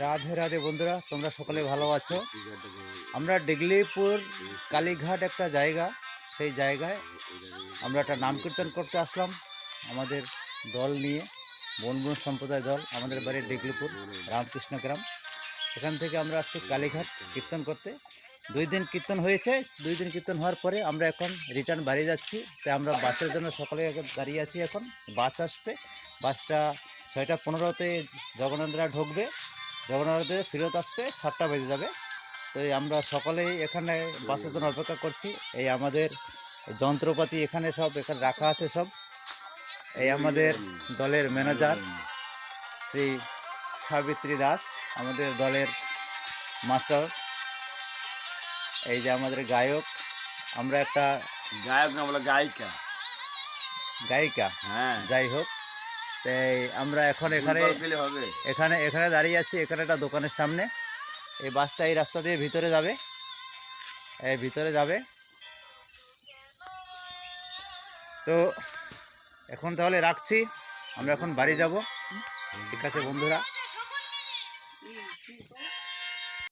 রাধে রাধে বন্ধুরা, তোমরা সকলে ভালো আছো। আমরা ডিগলিপুর কালীঘাট একটা জায়গা, সেই জায়গায় আমরা একটা নাম কীর্তন করতে আসলাম, আমাদের দল নিয়ে বনবন সম্প্রদায় দল, আমাদের বাড়ি ডিগলিপুর, রামকৃষ্ণ গ্রাম। এখান থেকে আমরা আসছি কালীঘাট কীর্তন করতে। দুই দিন কীর্তন হয়েছে, দুই দিন কীর্তন হওয়ার পরে আমরা এখন রিটার্ন বাড়ি যাচ্ছি। তাই আমরা বাসের জন্য সকালে দাঁড়িয়ে আছি এখন। বাস আসবে, বাসটা ছয়টা পনেরোতে জগন্নাথরা ঢুকবে। জগন্নাথে ফেরত আসতে সাতটা বেজে যাবে। তো আমরা সকলেই এখানে বাসের জন্য অপেক্ষা করছি। এই আমাদের যন্ত্রপাতি এখানে সব এখানে রাখা আছে সব। এই আমাদের দলের ম্যানেজার শ্রী সাবিত্রী দাস আমাদের দলের মাস্টার। এই যে আমাদের গায়ক আমরা একটা গায়ক না বলে গায়িকা। গায়িকা। হ্যাঁ। যাই হোক। তাই আমরা এখন এখানে এখানে এখানে দাঁড়িয়ে আছি এখানে একটা দোকানের সামনে। এই বাসটা এই রাস্তা দিয়ে ভিতরে যাবে। এই ভিতরে যাবে। তো এখন তাহলে রাখছি। আমরা এখন বাড়ি যাব। ঠিক আছে বন্ধুরা।